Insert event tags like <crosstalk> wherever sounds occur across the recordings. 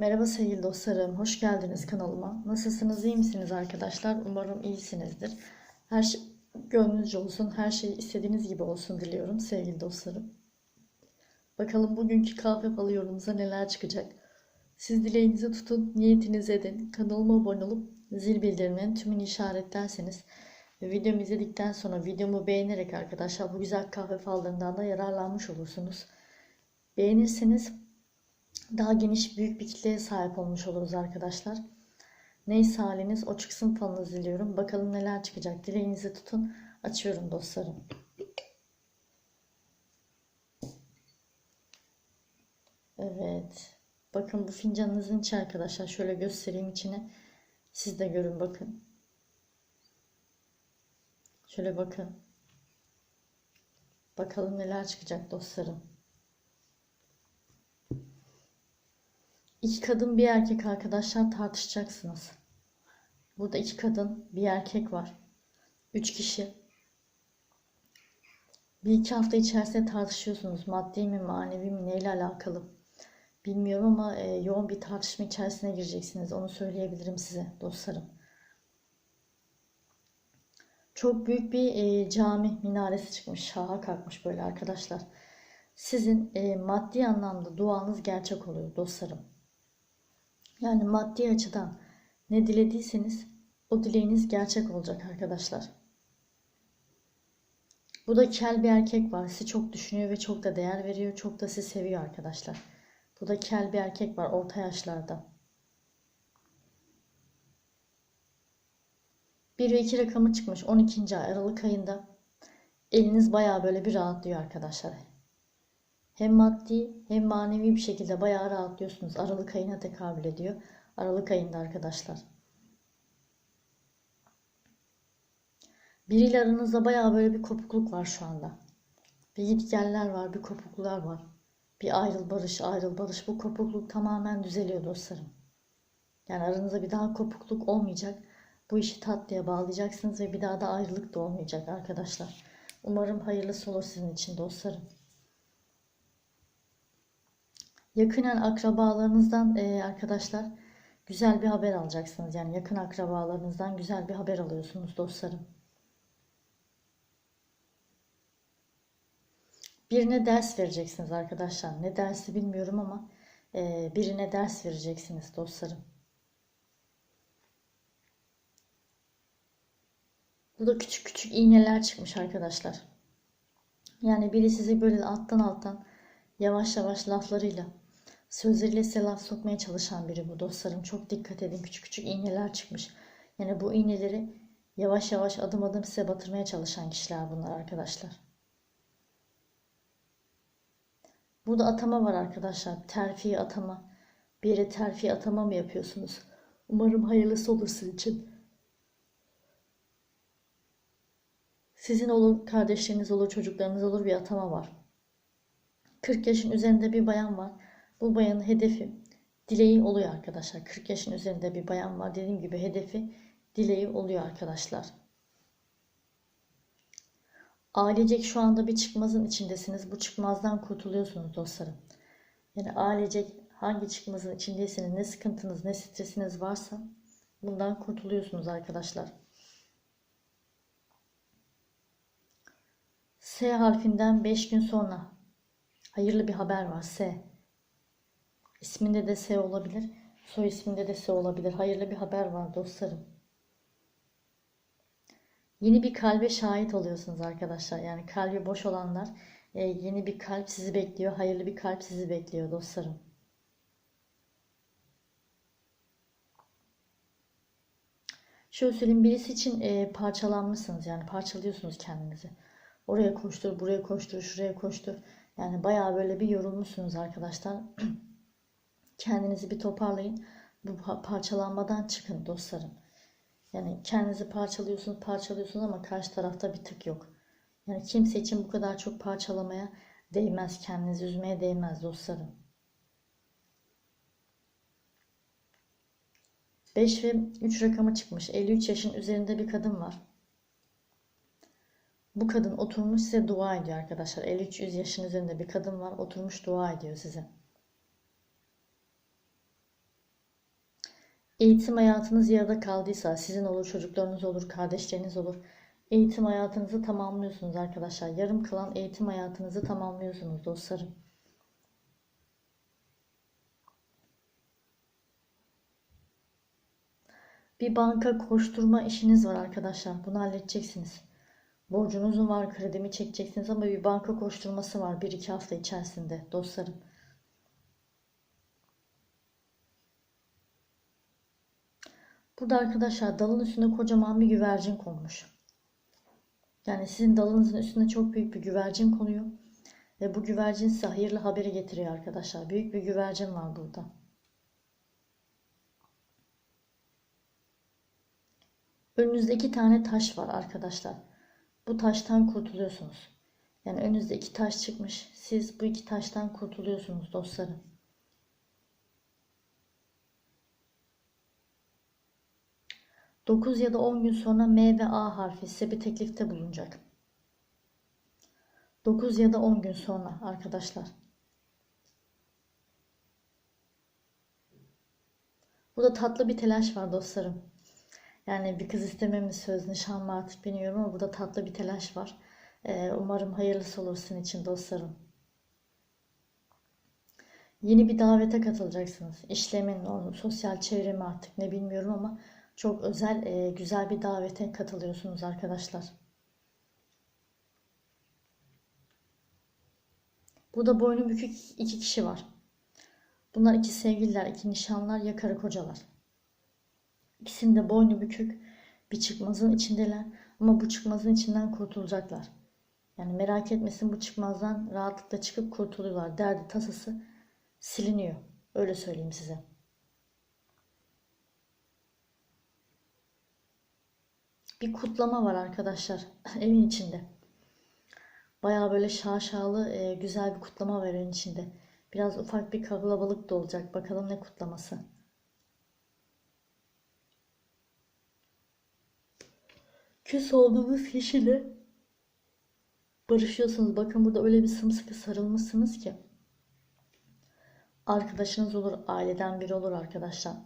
Merhaba sevgili dostlarım, hoş geldiniz kanalıma. Nasılsınız, iyi misiniz arkadaşlar? Umarım iyisinizdir. Her şey gönlünüzce olsun, her şey istediğiniz gibi olsun diliyorum sevgili dostlarım. Bakalım bugünkü kahve falı yolumuza neler çıkacak. Siz dileğinizi tutun, niyetinizi edin. Kanalıma abone olup zil bildirimlerini tümünü işaretlerseniz videomu izledikten sonra videomu beğenerek arkadaşlar bu güzel kahve fallarından da yararlanmış olursunuz. Beğenirseniz daha geniş büyük bir kitleye sahip olmuş oluruz arkadaşlar. Neyse haliniz o çıksın falınızı diliyorum. Bakalım neler çıkacak. Dileğinizi tutun. Açıyorum dostlarım. Evet. Bakın bu fincanınızın içi arkadaşlar. Şöyle göstereyim içine. Siz de görün bakın. Şöyle bakın. Bakalım neler çıkacak dostlarım. İki kadın bir erkek arkadaşlar tartışacaksınız. Burada iki kadın bir erkek var. Üç kişi. Bir iki hafta içerisinde tartışıyorsunuz. Maddi mi manevi mi neyle alakalı. Bilmiyorum ama e, yoğun bir tartışma içerisine gireceksiniz. Onu söyleyebilirim size dostlarım. Çok büyük bir e, cami minaresi çıkmış. Şaha kalkmış böyle arkadaşlar. Sizin e, maddi anlamda duanız gerçek oluyor dostlarım. Yani maddi açıdan ne dilediyseniz o dileğiniz gerçek olacak arkadaşlar. Bu da kel bir erkek var. Sizi çok düşünüyor ve çok da değer veriyor. Çok da sizi seviyor arkadaşlar. Bu da kel bir erkek var orta yaşlarda. 1 ve 2 rakamı çıkmış 12. ay Aralık ayında. Eliniz baya böyle bir rahatlıyor arkadaşlar. Hem maddi hem manevi bir şekilde bayağı rahatlıyorsunuz. Aralık ayına tekabül ediyor. Aralık ayında arkadaşlar. Biriyle aranızda bayağı böyle bir kopukluk var şu anda. Bir gitgeller var, bir kopukluklar var. Bir ayrıl barış, ayrıl barış. Bu kopukluk tamamen düzeliyor dostlarım. Yani aranızda bir daha kopukluk olmayacak. Bu işi tatlıya bağlayacaksınız ve bir daha da ayrılık da olmayacak arkadaşlar. Umarım hayırlısı olur sizin için dostlarım. Yakinen akrabalarınızdan e, arkadaşlar güzel bir haber alacaksınız. Yani yakın akrabalarınızdan güzel bir haber alıyorsunuz dostlarım. Birine ders vereceksiniz arkadaşlar. Ne dersi bilmiyorum ama e, birine ders vereceksiniz dostlarım. Bu da küçük küçük iğneler çıkmış arkadaşlar. Yani biri sizi böyle alttan alttan yavaş yavaş laflarıyla sözleriyle size laf sokmaya çalışan biri bu dostlarım. Çok dikkat edin küçük küçük iğneler çıkmış. Yani bu iğneleri yavaş yavaş adım adım size batırmaya çalışan kişiler bunlar arkadaşlar. Burada atama var arkadaşlar. Terfi atama. Bir yere terfi atama mı yapıyorsunuz? Umarım hayırlısı olur sizin için. Sizin olur, kardeşleriniz olur, çocuklarınız olur bir atama var. 40 yaşın üzerinde bir bayan var. Bu bayanın hedefi dileği oluyor arkadaşlar. 40 yaşın üzerinde bir bayan var. Dediğim gibi hedefi dileği oluyor arkadaşlar. Ailecek şu anda bir çıkmazın içindesiniz. Bu çıkmazdan kurtuluyorsunuz dostlarım. Yani ailecek hangi çıkmazın içindeyseniz ne sıkıntınız ne stresiniz varsa bundan kurtuluyorsunuz arkadaşlar. S harfinden 5 gün sonra hayırlı bir haber var S. İsminde de S olabilir. Soy isminde de S olabilir. Hayırlı bir haber var dostlarım. Yeni bir kalbe şahit oluyorsunuz arkadaşlar. Yani kalbi boş olanlar e, yeni bir kalp sizi bekliyor. Hayırlı bir kalp sizi bekliyor dostlarım. Şöyle söyleyeyim birisi için e, parçalanmışsınız yani parçalıyorsunuz kendinizi. Oraya koştur, buraya koştur, şuraya koştur. Yani bayağı böyle bir yorulmuşsunuz arkadaşlar. <clears throat> Kendinizi bir toparlayın. Bu parçalanmadan çıkın dostlarım. Yani kendinizi parçalıyorsunuz, parçalıyorsunuz ama karşı tarafta bir tık yok. Yani kimse için bu kadar çok parçalamaya değmez. Kendinizi üzmeye değmez dostlarım. 5 ve 3 rakamı çıkmış. 53 yaşın üzerinde bir kadın var. Bu kadın oturmuş size dua ediyor arkadaşlar. 53 yaşın üzerinde bir kadın var. Oturmuş dua ediyor size. Eğitim hayatınız yarıda kaldıysa sizin olur, çocuklarınız olur, kardeşleriniz olur. Eğitim hayatınızı tamamlıyorsunuz arkadaşlar. Yarım kalan eğitim hayatınızı tamamlıyorsunuz dostlarım. Bir banka koşturma işiniz var arkadaşlar. Bunu halledeceksiniz. Borcunuz var, kredimi çekeceksiniz ama bir banka koşturması var 1-2 hafta içerisinde dostlarım. Burada arkadaşlar dalın üstüne kocaman bir güvercin konmuş. Yani sizin dalınızın üstüne çok büyük bir güvercin konuyor. Ve bu güvercin size hayırlı haberi getiriyor arkadaşlar. Büyük bir güvercin var burada. Önünüzde iki tane taş var arkadaşlar. Bu taştan kurtuluyorsunuz. Yani önünüzde iki taş çıkmış. Siz bu iki taştan kurtuluyorsunuz dostlarım. Dokuz ya da on gün sonra M ve A harfi size bir teklifte bulunacak. 9 ya da 10 gün sonra arkadaşlar. Burada tatlı bir telaş var dostlarım. Yani bir kız isteme mi söz nişan mı artık bilmiyorum ama burada tatlı bir telaş var. Ee, umarım hayırlısı olur sizin için dostlarım. Yeni bir davete katılacaksınız. İşlemin, o sosyal çevremi artık ne bilmiyorum ama çok özel, e, güzel bir davete katılıyorsunuz arkadaşlar. Burada boynu bükük iki kişi var. Bunlar iki sevgililer, iki nişanlar ya karı kocalar. İkisinin de boynu bükük bir çıkmazın içindeler ama bu çıkmazın içinden kurtulacaklar. Yani merak etmesin bu çıkmazdan rahatlıkla çıkıp kurtuluyorlar. Derdi tasası siliniyor. Öyle söyleyeyim size. Bir kutlama var arkadaşlar <laughs> evin içinde. Baya böyle şaşalı e, güzel bir kutlama var evin içinde. Biraz ufak bir kalabalık da olacak. Bakalım ne kutlaması. Küs olduğunuz kişiyle barışıyorsunuz. Bakın burada öyle bir sımsıkı sarılmışsınız ki. Arkadaşınız olur, aileden biri olur arkadaşlar.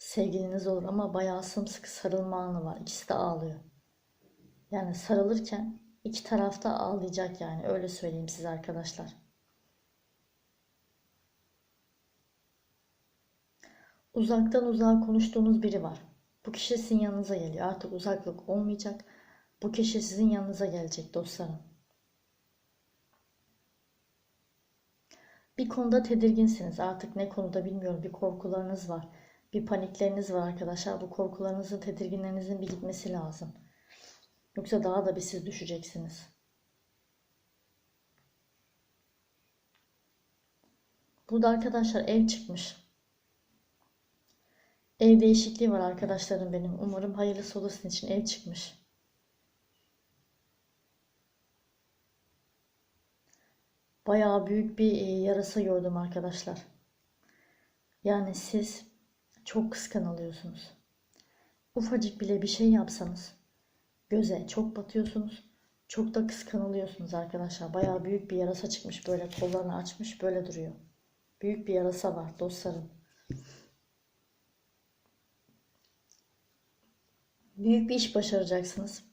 Sevgiliniz olur ama bayağı sımsıkı sarılma anı var. İkisi de ağlıyor. Yani sarılırken iki tarafta ağlayacak yani öyle söyleyeyim size arkadaşlar. Uzaktan uzağa konuştuğunuz biri var. Bu kişi sizin yanınıza geliyor. Artık uzaklık olmayacak. Bu kişi sizin yanınıza gelecek dostlarım. Bir konuda tedirginsiniz. Artık ne konuda bilmiyorum. Bir korkularınız var. Bir panikleriniz var arkadaşlar. Bu korkularınızın, tedirginlerinizin bir gitmesi lazım. Yoksa daha da bir siz düşeceksiniz. Burada arkadaşlar ev çıkmış. Ev değişikliği var arkadaşlarım benim. Umarım hayırlısı olur sizin için ev çıkmış. Bayağı büyük bir e, yarasa gördüm arkadaşlar. Yani siz çok kıskanılıyorsunuz. Ufacık bile bir şey yapsanız göze çok batıyorsunuz. Çok da kıskanılıyorsunuz arkadaşlar. Bayağı büyük bir yarasa çıkmış böyle kollarını açmış böyle duruyor. Büyük bir yarasa var dostlarım. Büyük bir iş başaracaksınız.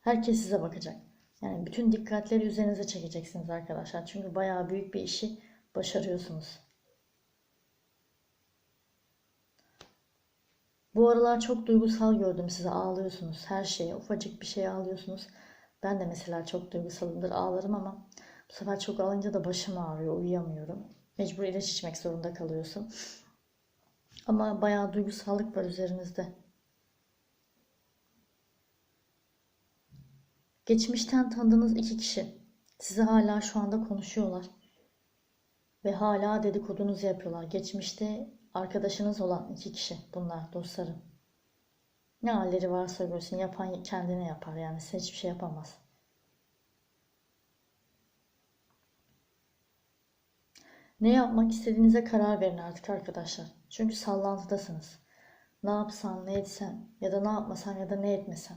Herkes size bakacak. Yani bütün dikkatleri üzerinize çekeceksiniz arkadaşlar. Çünkü bayağı büyük bir işi başarıyorsunuz. Bu aralar çok duygusal gördüm size ağlıyorsunuz her şeye ufacık bir şey ağlıyorsunuz. Ben de mesela çok duygusalımdır ağlarım ama bu sefer çok alınca da başım ağrıyor uyuyamıyorum. Mecbur ilaç içmek zorunda kalıyorsun. Ama bayağı duygusallık var üzerinizde. Geçmişten tanıdığınız iki kişi size hala şu anda konuşuyorlar. Ve hala dedikodunuzu yapıyorlar. Geçmişte arkadaşınız olan iki kişi bunlar dostlarım. Ne halleri varsa görsün yapan kendine yapar yani size hiçbir şey yapamaz. Ne yapmak istediğinize karar verin artık arkadaşlar. Çünkü sallantıdasınız. Ne yapsam, ne etsem ya da ne yapmasam ya da ne etmesem.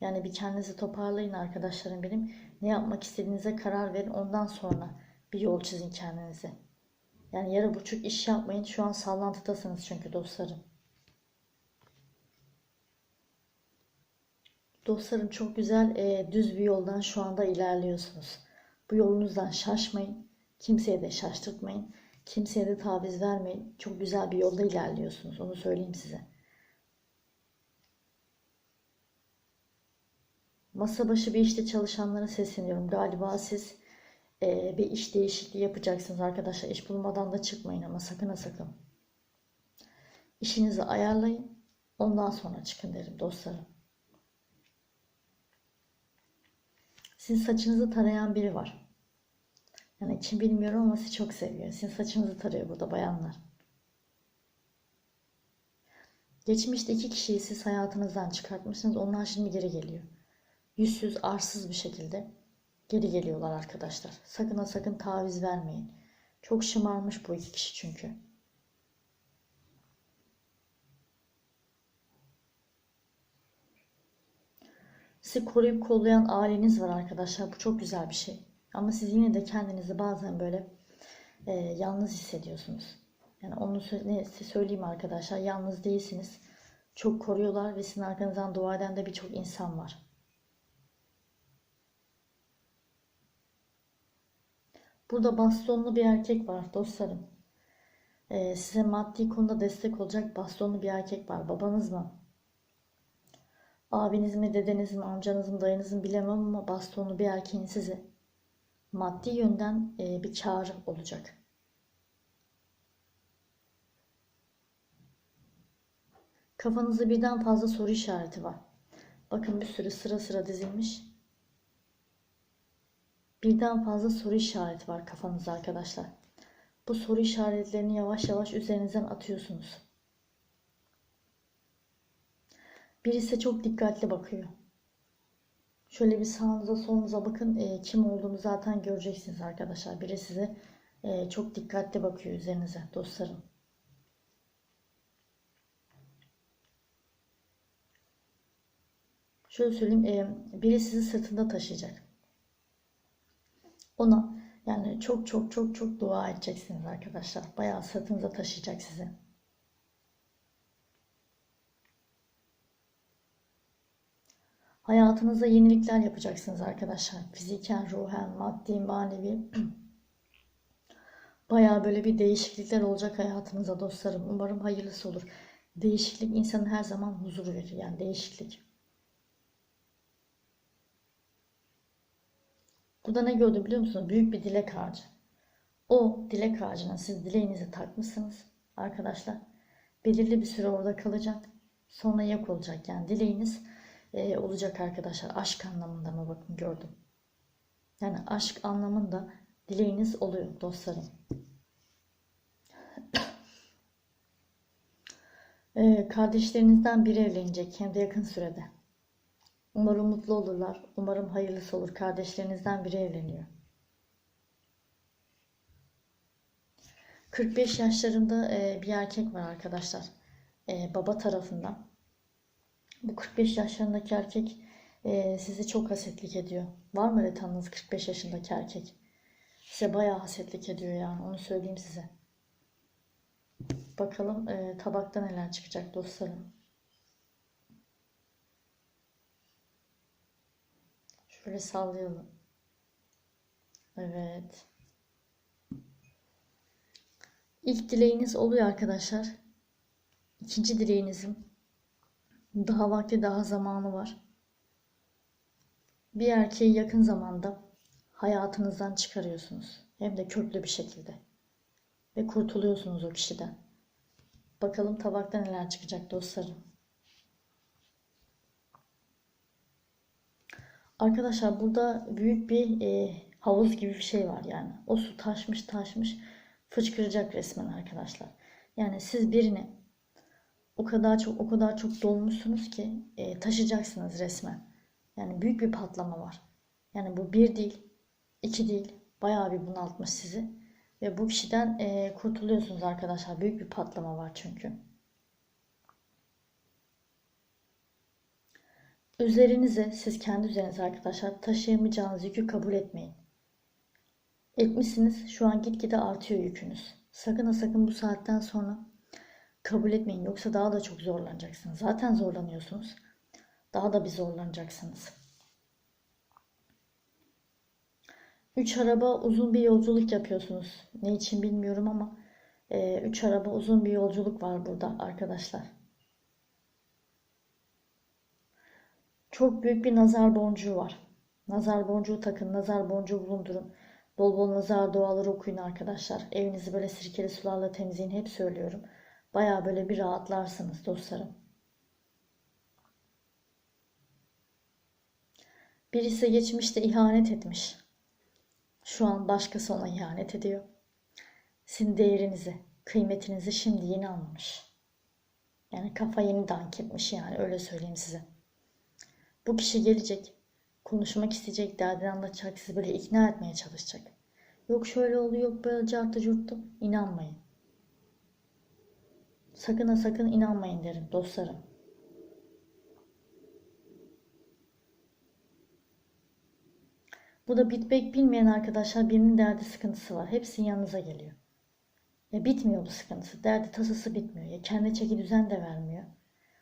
Yani bir kendinizi toparlayın arkadaşlarım benim. Ne yapmak istediğinize karar verin. Ondan sonra bir yol çizin kendinize. Yani yarı buçuk iş yapmayın. Şu an sallantıdasınız çünkü dostlarım. Dostlarım çok güzel e, düz bir yoldan şu anda ilerliyorsunuz. Bu yolunuzdan şaşmayın. Kimseye de şaştırtmayın. Kimseye de taviz vermeyin. Çok güzel bir yolda ilerliyorsunuz. Onu söyleyeyim size. Masa başı bir işte çalışanlara sesleniyorum. Galiba siz e, bir iş değişikliği yapacaksınız arkadaşlar. İş bulmadan da çıkmayın ama sakın ha sakın. İşinizi ayarlayın. Ondan sonra çıkın derim dostlarım. Sizin saçınızı tarayan biri var. Yani kim bilmiyorum ama sizi çok seviyor. Sizin saçınızı tarıyor burada bayanlar. Geçmişte iki kişiyi siz hayatınızdan çıkartmışsınız. Onlar şimdi geri geliyor. Yüzsüz, arsız bir şekilde geri geliyorlar arkadaşlar. Sakın ha sakın taviz vermeyin. Çok şımarmış bu iki kişi çünkü. Sizi koruyup kollayan aileniz var arkadaşlar. Bu çok güzel bir şey. Ama siz yine de kendinizi bazen böyle e, yalnız hissediyorsunuz. Yani onu size söyleyeyim arkadaşlar. Yalnız değilsiniz. Çok koruyorlar ve sizin arkanızdan dua eden de birçok insan var. Burada bastonlu bir erkek var dostlarım. Ee, size maddi konuda destek olacak bastonlu bir erkek var. Babanız mı? Abiniz mi, dedeniz mi, amcanız mı, dayınız mı bilemem ama bastonlu bir erkeğin size maddi yönden e, bir kar olacak. Kafanızda birden fazla soru işareti var. Bakın bir sürü sıra sıra dizilmiş. Birden fazla soru işareti var kafanızda arkadaşlar. Bu soru işaretlerini yavaş yavaş üzerinizden atıyorsunuz. Birisi çok dikkatli bakıyor. Şöyle bir sağınıza solunuza bakın. E, kim olduğunu zaten göreceksiniz arkadaşlar. Biri size e, çok dikkatli bakıyor üzerinize dostlarım. Şöyle söyleyeyim. E, biri sizi sırtında taşıyacak. Ona yani çok çok çok çok dua edeceksiniz arkadaşlar. Bayağı sırtınıza taşıyacak sizi. Hayatınızda yenilikler yapacaksınız arkadaşlar. Fiziken, ruhen, maddi, manevi. <clears throat> Bayağı böyle bir değişiklikler olacak hayatınıza dostlarım. Umarım hayırlısı olur. Değişiklik insanın her zaman huzur verir. Yani değişiklik. Burada ne gördüm biliyor musunuz? Büyük bir dilek ağacı. O dilek ağacına siz dileğinizi takmışsınız arkadaşlar. Belirli bir süre orada kalacak. Sonra yok olacak. Yani dileğiniz e, olacak arkadaşlar. Aşk anlamında mı bakın gördüm. Yani aşk anlamında dileğiniz oluyor dostlarım. e, kardeşlerinizden biri evlenecek hem de yakın sürede. Umarım mutlu olurlar. Umarım hayırlısı olur. Kardeşlerinizden biri evleniyor. 45 yaşlarında e, bir erkek var arkadaşlar. E, baba tarafından. Bu 45 yaşlarındaki erkek e, sizi çok hasetlik ediyor. Var mı öyle tanıdığınız 45 yaşındaki erkek? Size bayağı hasetlik ediyor yani onu söyleyeyim size. Bakalım tabakta neler çıkacak dostlarım. Şöyle sallayalım. Evet. İlk dileğiniz oluyor arkadaşlar. İkinci dileğinizin daha vakti daha zamanı var. Bir erkeği yakın zamanda hayatınızdan çıkarıyorsunuz. Hem de köklü bir şekilde. Ve kurtuluyorsunuz o kişiden. Bakalım tabakta neler çıkacak dostlarım. Arkadaşlar burada büyük bir e, havuz gibi bir şey var yani. O su taşmış taşmış fışkıracak resmen arkadaşlar. Yani siz birini o kadar çok o kadar çok dolmuşsunuz ki e, taşıyacaksınız resmen. Yani büyük bir patlama var. Yani bu bir değil, iki değil. Bayağı bir bunaltmış sizi. Ve bu kişiden e, kurtuluyorsunuz arkadaşlar. Büyük bir patlama var çünkü. Üzerinize, siz kendi üzerinize arkadaşlar taşıyamayacağınız yükü kabul etmeyin. Etmişsiniz, şu an gitgide artıyor yükünüz. Sakın ha sakın bu saatten sonra kabul etmeyin. Yoksa daha da çok zorlanacaksınız. Zaten zorlanıyorsunuz. Daha da bir zorlanacaksınız. Üç araba uzun bir yolculuk yapıyorsunuz. Ne için bilmiyorum ama e, üç araba uzun bir yolculuk var burada arkadaşlar. Çok büyük bir nazar boncuğu var. Nazar boncuğu takın, nazar boncuğu bulundurun. Bol bol nazar duaları okuyun arkadaşlar. Evinizi böyle sirkeli sularla temizleyin. Hep söylüyorum. Baya böyle bir rahatlarsınız dostlarım. Birisi geçmişte ihanet etmiş. Şu an başkası ona ihanet ediyor. Sizin değerinizi, kıymetinizi şimdi yeni anlamış. Yani kafa yeni dank etmiş yani öyle söyleyeyim size. Bu kişi gelecek, konuşmak isteyecek, derdini anlatacak, sizi böyle ikna etmeye çalışacak. Yok şöyle oldu, yok böyle cartı curttu. İnanmayın. Sakın ha sakın inanmayın derim dostlarım. Bu da bitmek bilmeyen arkadaşlar birinin derdi sıkıntısı var. Hepsinin yanınıza geliyor. Ya bitmiyor bu sıkıntısı. Derdi tasası bitmiyor. Ya kendi çeki düzen de vermiyor.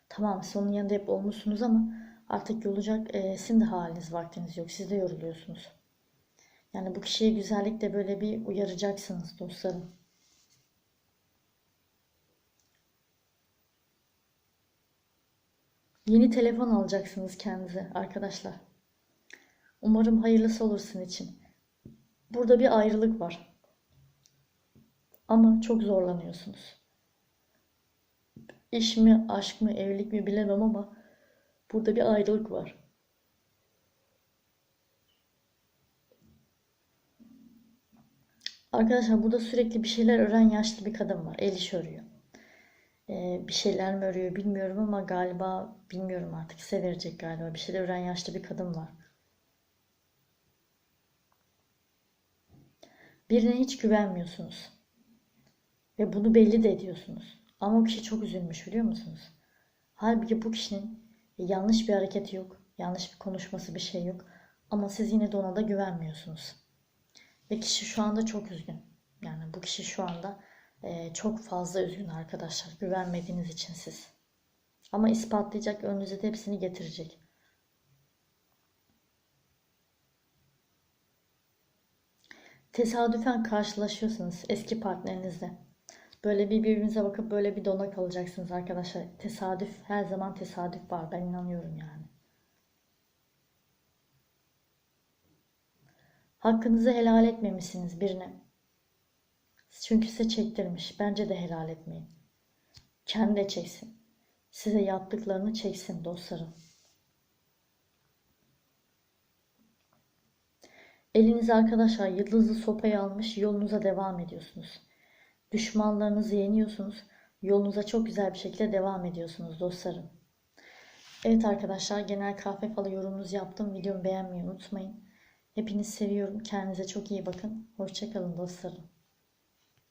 Tamam siz onun yanında hep olmuşsunuz ama artık yolacak e, sizin de haliniz vaktiniz yok. Siz de yoruluyorsunuz. Yani bu kişiye güzellikle böyle bir uyaracaksınız dostlarım. Yeni telefon alacaksınız kendinize arkadaşlar. Umarım hayırlısı olur sizin için. Burada bir ayrılık var. Ama çok zorlanıyorsunuz. İş mi, aşk mı, evlilik mi bilemem ama burada bir ayrılık var. Arkadaşlar burada sürekli bir şeyler öğren yaşlı bir kadın var. El iş örüyor. Ee, bir şeyler mi örüyor bilmiyorum ama galiba bilmiyorum artık size verecek galiba. Bir şeyler öğren yaşlı bir kadın var. Birine hiç güvenmiyorsunuz. Ve bunu belli de ediyorsunuz. Ama o kişi çok üzülmüş biliyor musunuz? Halbuki bu kişinin yanlış bir hareketi yok. Yanlış bir konuşması bir şey yok. Ama siz yine de ona da güvenmiyorsunuz. Ve kişi şu anda çok üzgün. Yani bu kişi şu anda e, çok fazla üzgün arkadaşlar. Güvenmediğiniz için siz. Ama ispatlayacak önünüze de hepsini getirecek. Tesadüfen karşılaşıyorsunuz eski partnerinizle. Böyle bir birbirinize bakıp böyle bir dona kalacaksınız arkadaşlar. Tesadüf her zaman tesadüf var. Ben inanıyorum yani. Hakkınızı helal etmemişsiniz birine. Çünkü size çektirmiş. Bence de helal etmeyin. Kendi de çeksin. Size yaptıklarını çeksin dostlarım. Elinize arkadaşlar yıldızlı sopayı almış yolunuza devam ediyorsunuz. Düşmanlarınızı yeniyorsunuz. Yolunuza çok güzel bir şekilde devam ediyorsunuz dostlarım. Evet arkadaşlar genel kahve falı yorumunuzu yaptım. Videomu beğenmeyi unutmayın. Hepinizi seviyorum. Kendinize çok iyi bakın. Hoşçakalın dostlarım.